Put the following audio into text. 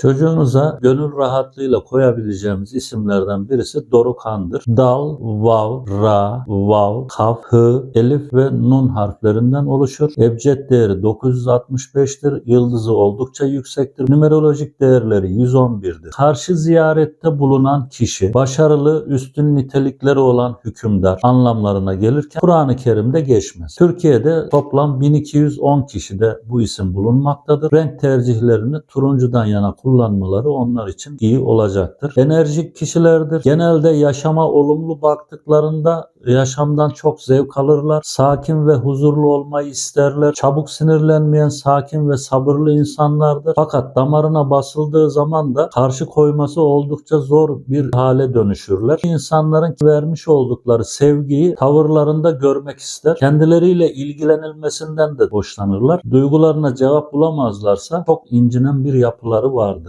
Çocuğunuza gönül rahatlığıyla koyabileceğimiz isimlerden birisi Dorukhan'dır. Dal, Vav, Ra, Vav, Kaf, Hı, Elif ve Nun harflerinden oluşur. Ebced değeri 965'tir. Yıldızı oldukça yüksektir. Numerolojik değerleri 111'dir. Karşı ziyarette bulunan kişi başarılı, üstün nitelikleri olan hükümdar anlamlarına gelirken Kur'an-ı Kerim'de geçmez. Türkiye'de toplam 1210 kişide bu isim bulunmaktadır. Renk tercihlerini turuncudan yana kullanmaları onlar için iyi olacaktır. Enerjik kişilerdir. Genelde yaşama olumlu baktıklarında yaşamdan çok zevk alırlar. Sakin ve huzurlu olmayı isterler. Çabuk sinirlenmeyen, sakin ve sabırlı insanlardır. Fakat damarına basıldığı zaman da karşı koyması oldukça zor bir hale dönüşürler. İnsanların vermiş oldukları sevgiyi tavırlarında görmek ister. Kendileriyle ilgilenilmesinden de hoşlanırlar. Duygularına cevap bulamazlarsa çok incinen bir yapıları vardır.